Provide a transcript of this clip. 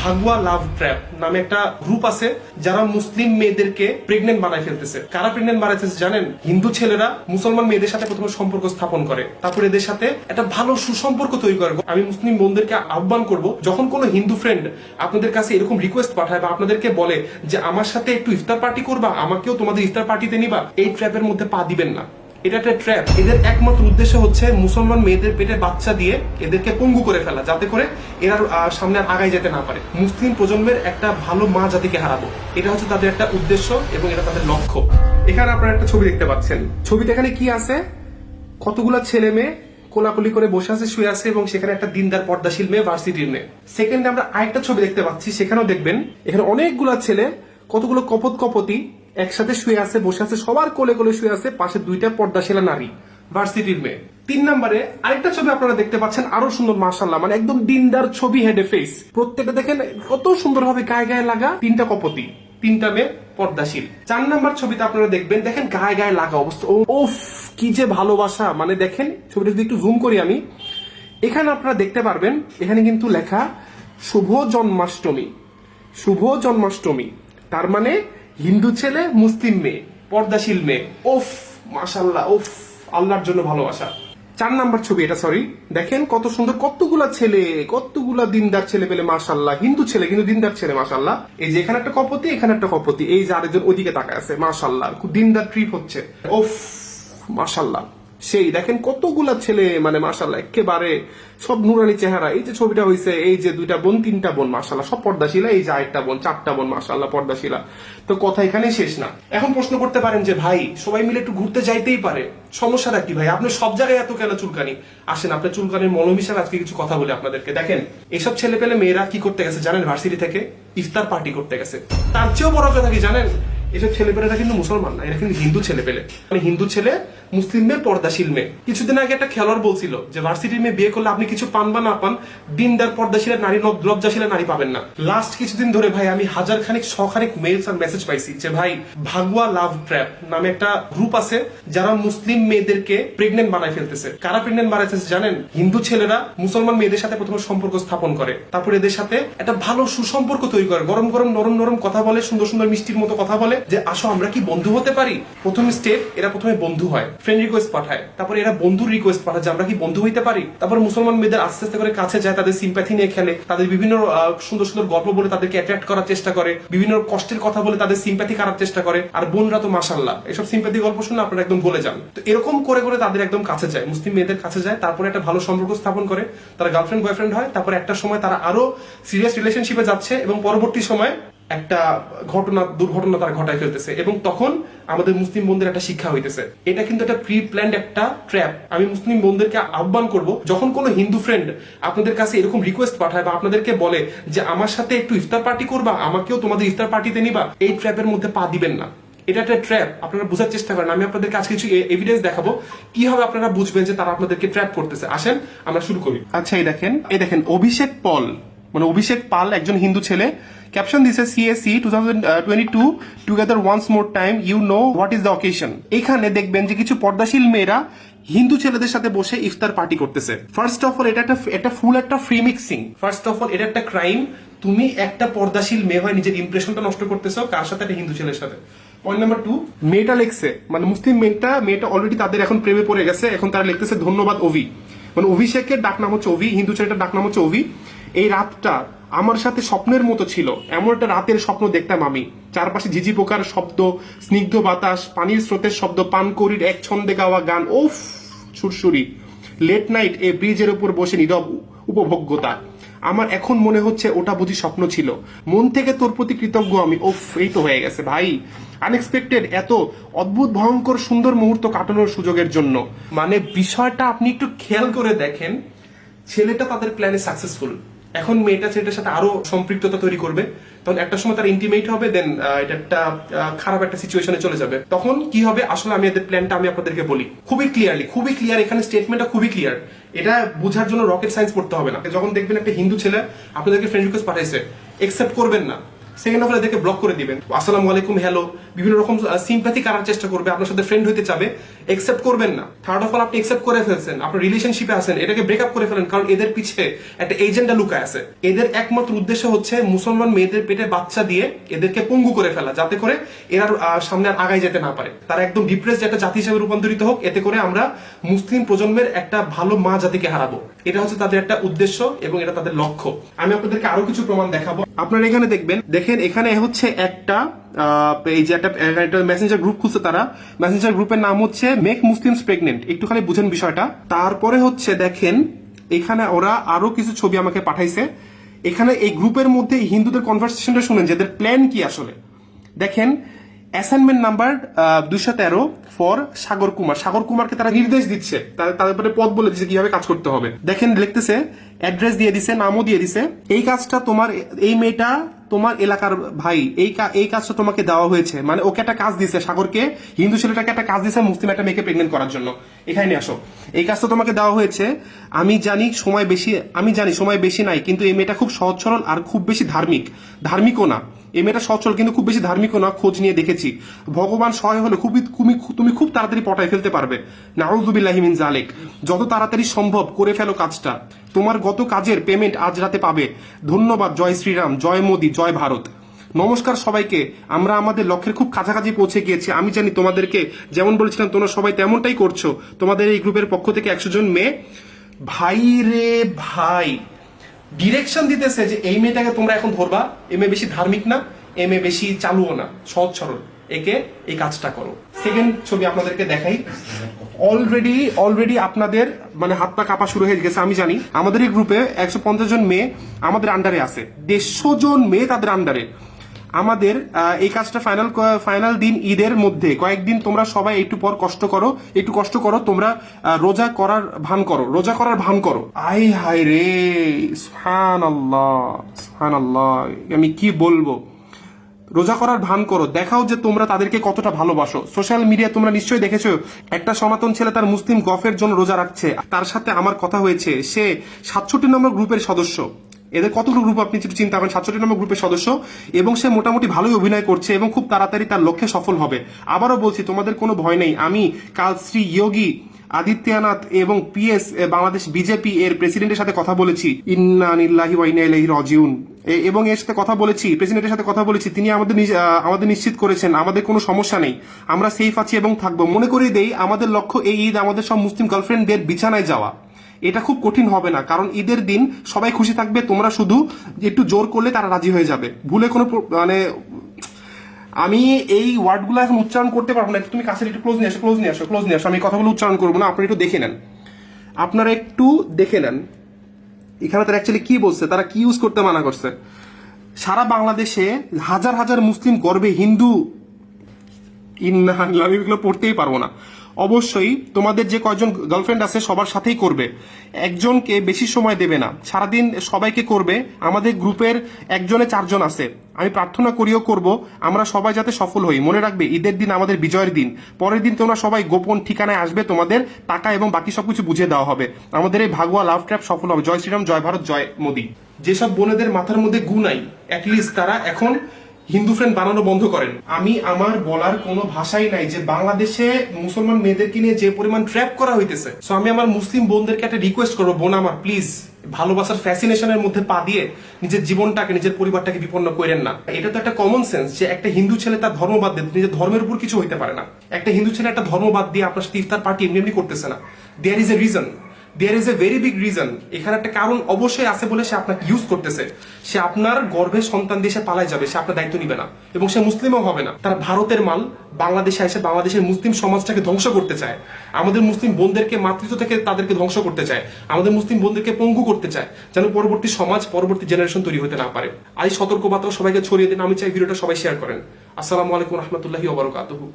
ভাগুয়া লাভ trap নামে একটা group আছে, যারা মুসলিম মেয়েদেরকে প্রেগনেন্ট বানায় ফেলতেছে। কারা প্রেগনেন্ট বানাইতেছে জানেন? হিন্দু ছেলেরা মুসলমান মেয়েদের সাথে প্রথমে সম্পর্ক স্থাপন করে। তারপর এদের সাথে একটা ভালো সুসম্পর্ক তৈরি করে। আমি মুসলিম বোনদেরকে আহ্বান করব, যখন কোনো হিন্দু ফ্রেন্ড আপনাদের কাছে এরকম রিকোয়েস্ট পাঠায় বা আপনাদেরকে বলে যে, আমার সাথে একটু ইফতার পার্টি করবা, আমাকেও তোমাদের ইফতার পার্টিতে নিবা, এই ট্র্যাপের মধ্যে পা দিবেন না। এটা একটা ট্র্যাপ এদের একমাত্র উদ্দেশ্য হচ্ছে মুসলমান মেয়েদের পেটে বাচ্চা দিয়ে এদেরকে পঙ্গু করে ফেলা, যাতে করে এরা সামনে আর আগায় যেতে না পারে। মুসলিম প্রজন্মের একটা ভালো মা জাতিকে হারাবো। এটা হচ্ছে তাদের একটা উদ্দেশ্য এবং এটা তাদের লক্ষ্য। এখানে আপনারা একটা ছবি দেখতে পাচ্ছেন। ছবিতে এখানে কি আছে? কতগুলা ছেলে মেয়ে কোলাকুলি করে বসে আছে, শুয়ে আছে এবং সেখানে একটা দিনদার পর্দাশীল মেয়ে ভার্সিটির মেয়ে। সেকেন্ডে আমরা আরেকটা ছবি দেখতে পাচ্ছি, সেখানেও দেখবেন এখানে অনেকগুলা ছেলে কতগুলো কপত কপতি একসাথে শুয়ে আছে, বসে আছে, সবার কোলে কোলে শুয়ে আছে, পাশে দুইটা পর্দাশীলা নারী ভার্সিটির মেয়ে। তিন নম্বরে আরেকটা ছবি আপনারা দেখতে পাচ্ছেন, আরও সুন্দর মার্শাল্লাহ মানে একদম দিনদার ছবি হেডে ফেস প্রত্যেকটা দেখেন, কত সুন্দর ভাবে গায়ে গায়ে লাগা তিনটা কপতি, তিনটা মেয়ে পর্দাশীল। চার নাম্বার ছবিতে আপনারা দেখবেন, দেখেন গায়ে গায়ে লাগা অবস্থা। ওফ কি যে ভালোবাসা। মানে দেখেন, ছবিটা যদি একটু জুম করি আমি, এখানে আপনারা দেখতে পারবেন, এখানে কিন্তু লেখা, শুভ জন্মাষ্টমী। শুভ জন্মাষ্টমী। তার মানে হিন্দু ছেলে, মুসলিম মেয়ে, পর্দাশীল মেয়ে। ওফ, মাশাল্লাহ, ওফ, আল্লাহর জন্য ভালোবাসা। চার নাম্বার ছবি এটা সরি দেখেন কত সুন্দর, কতগুলা ছেলে, কতগুলা দিনদার ছেলে পেলে, মাশাল্লাহ। হিন্দু ছেলে কিন্তু দিনদার ছেলে, মাশাল্লাহ। এই যে এখানে একটা কপতি, এখানে একটা কপতি। এই যে আরেকজন ওদিকে তাকায় আছে, মাশাল্লাহ। খুব দিনদার ট্রিপ হচ্ছে। ওফ, মাশাল্লাহ। সেই, দেখেন কতগুলা ছেলে মানে মাশাল্লাহ একেবারে সব নুরানি চেহারা। এই যে ছবিটা হয়েছে এই যে দুইটা বোন, তিনটা বোন মাশাল্লাহ সব পর্দাশীলা, এই যে আরেকটা বোন, চারটা বোন মাশাল্লাহ পর্দাশীলা। তো কথা এখানে শেষ না। এখন প্রশ্ন করতে পারেন যে, ভাই, সবাই মিলে একটু ঘুরতে যাইতেই পারে। সমস্যাটা কি, ভাই? আপনি সব জায়গায় এত কেন চুলকানি? আসেন, আপনার চুলকানির মলম হিসাবে আজকে কিছু কথা বলে আপনাদেরকে। দেখেন এইসব ছেলে পেলে মেয়েরা কি করতে গেছে জানেন? ভার্সিটি থেকে ইফতার পার্টি করতে গেছে। তার চেয়েও বড় কথা কি জানেন? এসব ছেলে ছেলেপেলেরা কিন্তু মুসলমান না, এরা কিন্তু হিন্দু ছেলেপেলে। মানে হিন্দু ছেলে মুসলিম মেয়ে পর্দাশীল মেয়ে। কিছুদিন আগে একটা খেলোয়াড় বলছিল যে ভার্সিটির মেয়ে বিয়ে করলে আপনি কিছু পান বা না পান, দিনদার পর্দাশীলা নারী লজ্জাশীলা নারী পাবেন না। লাস্ট কিছুদিন ধরে ভাই, আমি হাজার খানিক শখানিক মেলস আর মেসেজ পাইছি যে, ভাই, ভাগুয়া লাভ ট্র্যাপ নামে একটা গ্রুপ আছে, যারা মুসলিম মেয়েদেরকে প্রেগনেন্ট বানায় ফেলতেছে। কারা প্রেগনেন্ট বানাইতেছে জানেন? হিন্দু ছেলেরা মুসলমান মেয়েদের সাথে প্রথমে সম্পর্ক স্থাপন করে। তারপর এদের সাথে একটা ভালো সুসম্পর্ক তৈরি করে। গরম গরম, নরম নরম কথা বলে, সুন্দর সুন্দর মিষ্টির মতো কথা বলে। যে আসো, আমরা কি বন্ধু হতে পারি? প্রথম স্টেপ এরা প্রথমে বন্ধু হয়। ফ্রেন্ড রিকোয়েস্ট পাঠায়। তারপর এরা বন্ধুর রিকোয়েস্ট পাঠায় যে আমরা কি বন্ধু হইতে পারি? তারপর মুসলমান মেয়েদের আস্তে আস্তে করে কাছে যায়, তাদের সিম্প্যাথি নিয়ে খেলে। তাদের বিভিন্ন সুন্দর সুন্দর গল্প বলে তাদেরকে অ্যাট্রাক্ট করার চেষ্টা করে। বিভিন্ন কষ্টের কথা বলে তাদের সিম্প্যাথি করার চেষ্টা করে। আর বোনরা তো মাসাল্লাহ এসব সিম্প্যাথি গল্প শুনে আপনারা একদম বলে যান। তো এরকম করে করে তাদের একদম কাছে যায়। মুসলিম মেয়েদের কাছে যায়। তারপরে একটা ভালো সম্পর্ক স্থাপন করে। তারা গার্লফ্রেন্ড বয়ফ্রেন্ড হয়। তারপরে একটা সময় তারা আরও সিরিয়াস রিলেশনশিপে যাচ্ছে এবং পরবর্তী সময় একটা ঘটনা, দুর্ঘটনা তারা ঘটায় ফেলতেছে এবং তখন আমাদের মুসলিম বোনদের একটা শিক্ষা হইতেছে। এটা কিন্তু একটা প্রি প্ল্যান্ড একটা ট্র্যাপ আমি মুসলিম বোনদেরকে আহ্বান করব, যখন কোনো হিন্দু ফ্রেন্ড আপনাদের কাছে এরকম রিকোয়েস্ট পাঠায় বা আপনাদেরকে বলে যে, আমার সাথে একটু ইফতার পার্টি করবা, আমাকেও তোমাদের ইফতার পার্টিতে নিবা, এই ট্র্যাপের মধ্যে পা দিবেন না। এটা একটা ট্র্যাপ আপনারা বোঝার চেষ্টা করেন। আমি আপনাদেরকে আজকে কিছু এভিডেন্স দেখাবো কীভাবে আপনারা বুঝবেন যে তারা আপনাদেরকে ট্র্যাপ করতেছে। আসেন, আমরা শুরু করি। আচ্ছা এই দেখেন এই দেখেন, অভিষেক পল। মানে অভিষেক পাল একজন হিন্দু ছেলে। ক্যাপশন দিছে CSC two thousand twenty two together once more time you know what is the occasion এখানে দেখবেন যে কিছু পর্দাশীল মেয়েরা হিন্দু ছেলেদের সাথে বসে ইফতার পার্টি করতেছে। ফার্স্ট অফ অল এটা একটা, এটা ফুল একটা free mixing first of all এটা একটা ক্রাইম তুমি একটা পর্দাশীল মেয়ে হয় নিজের ইমপ্রেশনটা নষ্ট করতেছো, কার সাথে? একটা হিন্দু ছেলের সাথে। পয়েন্ট নাম্বার টু মেয়েটা লিখছে মানে মুসলিম মেয়েটা মেয়েটা অলরেডি তাদের এখন প্রেমে পড়ে গেছে, এখন তারা লিখতেছে, ধন্যবাদ, অভি। মানে অভিষেকের ডাক নাম হচ্ছে অভি, হিন্দু ছেলেটার ডাক নাম হচ্ছে অভি। এই রাতটা আমার সাথে স্বপ্নের মতো ছিল। এমন একটা রাতের স্বপ্ন দেখতাম আমি। চারপাশে ঝিঝি পোকার শব্দ, স্নিগ্ধ বাতাস, পানির স্রোতের শব্দ, পানকড়ির এক ছন্দে গাওয়া গান ওফ সুরসুরি। লেট নাইট এ ব্রিজের উপর বসে নীরব উপভোগ্যতা। আমার এখন মনে হচ্ছে ওটা বুঝি স্বপ্ন ছিল। মন থেকে তোর প্রতি কৃতজ্ঞ আমি। ওফ এই তো হয়ে গেছে ভাই। আনএক্সপেক্টেড এত অদ্ভুত, ভয়ঙ্কর, সুন্দর মুহূর্ত কাটানোর সুযোগের জন্য। মানে বিষয়টা আপনি একটু খেয়াল করে দেখেন। ছেলেটা তাদের প্ল্যানে সাকসেসফুল এখন মেয়েটা ছেলেটার সাথে আরও সম্পৃক্ততা তৈরি করবে, তখন একটা সময় তার ইন্টিমেট হবে দেন এটা একটা খারাপ একটা সিচুয়েশনে চলে যাবে। তখন কি হবে? আসলে আমি এদের প্ল্যানটা আমি আপনাদেরকে বলি। খুবই ক্লিয়ারলি খুবই ক্লিয়ার এখানে স্টেটমেন্টটা খুবই ক্লিয়ার এটা বোঝার জন্য রকেট সায়েন্স পড়তে হবে না। যখন দেখবেন একটা হিন্দু ছেলে আপনাদেরকে ফ্রেন্ড রিকোয়েস্ট পাঠাইছে একসেপ্ট করবেন না। সেকেন্ড অফ অল এদেরকে ব্লক করে দিবেন। আসসালামু আলাইকুম হ্যালো বিভিন্ন রকম সিম্প্যাথি করার চেষ্টা করবে, আপনার সাথে ফ্রেন্ড হতে চাবে। একসেপ্ট করবেন না। থার্ড অফ অল আপনি একসেপ্ট করে ফেলছেন। আপনার রিলেশনশিপে আছেন, এটাকে ব্রেকআপ করে ফেলেন, কারণ এদের পিছে একটা এজেন্ডা লুকায় আছে। এদের একমাত্র উদ্দেশ্য হচ্ছে মুসলমান মেয়েদের পেটে বাচ্চা দিয়ে এদেরকে পঙ্গু করে ফেলা, যাতে করে এরা সামনে আর আগায় যেতে না পারে। তারা একদম ডিপ্রেস একটা জাতি হিসেবে রূপান্তরিত হোক, এতে করে আমরা মুসলিম প্রজন্মের একটা ভালো মা জাতিকে হারাবো। এটা হচ্ছে তাদের একটা উদ্দেশ্য এবং এটা তাদের লক্ষ্য। আমি আপনাদেরকে আরও কিছু প্রমাণ দেখাবো। আপনারা এখানে দেখবেন দেখেন, এখানে হচ্ছে একটা এই যে একটা মেসেঞ্জার গ্রুপ খুলছে তারা। মেসেঞ্জার গ্রুপের নাম হচ্ছে মেক মুসলিমস প্রেগনেন্ট একটুখানি বুঝেন বিষয়টা। তারপরে হচ্ছে দেখেন, এখানে ওরা আরও কিছু ছবি আমাকে পাঠাইছে। এখানে এই গ্রুপের মধ্যে হিন্দুদের কনভারসেশনটা শুনেন, যে প্ল্যান কি আসলে। দেখেন অ্যাসাইনমেন্ট নাম্বার দুইশো তেরো ফর সাগর কুমার। সাগর কুমারকে তারা নির্দেশ দিচ্ছে। তাদের পদ বলে দিচ্ছে কীভাবে কাজ করতে হবে। দেখেন, লিখতেছে অ্যাড্রেস দিয়ে দিছে, নামও দিয়ে দিছে। এই কাজটা তোমার, এই মেয়েটা তোমার এলাকার ভাই, এই এই কাজটা তোমাকে দেওয়া হয়েছে। মানে ওকে একটা কাজ দিছে, সাগরকে, হিন্দু ছেলেটাকে একটা কাজ দিছে মুসলিম একটা মেয়েকে প্রেগনেন্ট করার জন্য। এখানে আসো। এই কাজটা তোমাকে দেওয়া হয়েছে। আমি জানি সময় বেশি আমি জানি সময় বেশি নাই, কিন্তু এই মেয়েটা খুব সহজ সরল আর খুব বেশি ধার্মিক। ধার্মিকও না। এই মেয়েটা সচল, কিন্তু খুব বেশি ধার্মিকও না, খোঁজ নিয়ে দেখেছি। ভগবান সহায় হলে খুবই তুমি তুমি খুব তাড়াতাড়ি পটায় ফেলতে পারবে। নাউজুবিল্লাহি মিন জালেক যত তাড়াতাড়ি সম্ভব করে ফেলো কাজটা। তোমার গত কাজের পেমেন্ট আজ রাতে পাবে। ধন্যবাদ, জয় শ্রীরাম, জয় মোদি, জয় ভারত। নমস্কার সবাইকে। আমরা আমাদের লক্ষ্যের খুব কাছাকাছি পৌঁছে গিয়েছি। আমি জানি তোমাদেরকে যেমন বলেছিলাম, তোমরা সবাই তেমনটাই করছ। তোমাদের এই গ্রুপের পক্ষ থেকে একশো জন মেয়ে। ভাই রে ভাই ডিরেকশন দিতেছে যে এই মেয়েটাকে তোমরা এখন ধরবা এ মেয়ে বেশি ধার্মিক না এ মেয়ে বেশি চালুও না, সহজ সরল। একে এই কাজটা করো। সেকেন্ড ছবি আপনাদেরকে দেখাই। অলরেডি অলরেডি আপনাদের মানে হাত পা কাঁপা শুরু হয়ে গেছে, আমি জানি। আমাদের এই গ্রুপে একশো পঞ্চাশ জন মেয়ে আমাদের আন্ডারে আছে। দেড়শো জন মেয়ে তাদের আন্ডারে আমাদের এই কাজটা ফাইনাল ফাইনাল দিন ঈদের মধ্যে। কয়েকদিন তোমরা সবাই একটু পর কষ্ট করো, একটু কষ্ট করো, তোমরা রোজা করার ভান করো, রোজা করার ভান করো। আই হাই রে আল্লাহ আমি কি বলব? রোজা করার ভান করো, দেখাও যে তোমরা তাদেরকে কতটা ভালোবাসো। সোশ্যাল মিডিয়া তোমরা নিশ্চয়ই দেখেছ, একটা সনাতন ছেলে তার মুসলিম গফের জন্য রোজা রাখছে। তার সাথে আমার কথা হয়েছে, সে সাতষট্টি নম্বর গ্রুপের সদস্য। এদের কতগুলো গ্রুপ আপনি একটু চিন্তা করেন, সাতষট্টি নম্বর গ্রুপের সদস্য, এবং সে মোটামুটি ভালোই অভিনয় করছে এবং খুব তাড়াতাড়ি তার লক্ষ্যে সফল হবে। আবারও বলছি, তোমাদের কোনো ভয় নেই। আমি কাল শ্রী যোগী আদিত্যনাথ এবং পিএস বাংলাদেশ বিজেপি এর প্রেসিডেন্টের সাথে কথা বলেছি। ইন্না এবং এর সাথে কথা বলেছি প্রেসিডেন্টের সাথে কথা বলেছি। তিনি আমাদের আমাদের নিশ্চিত করেছেন, আমাদের কোনো সমস্যা নেই। আমরা সেফ আছি এবং থাকব। মনে করিয়ে দেই, আমাদের লক্ষ্য এই ঈদ, আমাদের সব মুসলিম গার্লফ্রেন্ডদের বিছানায় যাওয়া। এটা খুব কঠিন হবে না, কারণ ঈদের দিন সবাই খুশি থাকবে, তোমরা শুধু একটু জোর করলে তারা রাজি হয়ে যাবে। ভুলে কোনো মানে আমি এই ওয়ার্ডগুলো এখন উচ্চারণ করতে পারব না তুমি কাছে একটু ক্লোজ নিয়ে আসো ক্লোজ নিয়ে আসো ক্লোজ নিয়ে আসো, আমি কথাগুলো উচ্চারণ করব না, আপনারা একটু দেখে নেন। আপনারা একটু দেখে নেন, এখানে তারা অ্যাকচুয়ালি কি বলছে, তারা কি ইউজ করতে মানা করছে? সারা বাংলাদেশে হাজার হাজার মুসলিম গর্বে হিন্দু, ইন্না এগুলো পড়তেই পারব না। অবশ্যই তোমাদের যে কয়জন গার্লফ্রেন্ড আছে সবার সাথেই করবে। একজনকে বেশি সময় দেবে না। সারাদিন সবাইকে করবে। আমাদের গ্রুপের একজনে চারজন আছে। আমি প্রার্থনা করিও করব, আমরা সবাই যাতে সফল হই। মনে রাখবে, ঈদের দিন আমাদের বিজয়ের দিন। পরের দিন তোমরা সবাই গোপন ঠিকানায় আসবে, তোমাদের টাকা এবং বাকি সবকিছু বুঝিয়ে দেওয়া হবে। আমাদের এই ভাগুয়া লাভ ট্র্যাপ সফল হবে। জয় শ্রীরাম, জয় ভারত, জয় মোদী। যেসব বোনেদের মাথার মধ্যে গু নাই অ্যাটলিস্ট তারা এখন হিন্দু ফ্রেন্ড বানানো বন্ধ করেন। আমি আমার বলার কোনো ভাষাই নাই যে বাংলাদেশে মুসলমান মেয়েদেরকে নিয়ে যে পরিমাণ ট্র্যাপ করা হইতেছে। সো আমি আমার মুসলিম বোনদেরকে একটা রিকোয়েস্ট করব, বোন আমার প্লিজ ভালোবাসার ফ্যাসিনেশনের মধ্যে পা দিয়ে নিজের জীবনটাকে, নিজের পরিবারটাকে বিপন্ন করেন না। এটা তো একটা কমন সেন্স যে একটা হিন্দু ছেলে তার ধর্ম বাদ দিয়ে, নিজের ধর্মের উপর কিছু হইতে পারে না। একটা হিন্দু ছেলে একটা ধর্ম বাদ দিয়ে আপনার সাথে ইফতার পার্টি এমনি এমনি করতেছে না। There is a reason there is a very big reason এখানে একটা কারণ অবশ্যই আছে বলে সে আপনাকে ইউজ করতেছে। সে আপনার গর্ভে সন্তান দিয়ে সে পালায় যাবে, সে আপনার দায়িত্ব নিবে না। এবং সে মুসলিমও হবে না। তারা ভারতের মাল বাংলাদেশে এসে বাংলাদেশের মুসলিম সমাজটাকে ধ্বংস করতে চায়। আমাদের মুসলিম বোনদেরকে মাতৃত্ব থেকে তাদেরকে ধ্বংস করতে চায়। আমাদের মুসলিম বোনদেরকে পঙ্গু করতে চায়, যেন পরবর্তী সমাজ, পরবর্তী জেনারেশন তৈরি হতে না পারে। আই সতর্কবার্তা সবাইকে ছড়িয়ে দিন, আমি চাই ভিডিওটা সবাই শেয়ার করেন। আসসালামু আলাইকুম রহমতুল্লাহি ওবরকাতুহু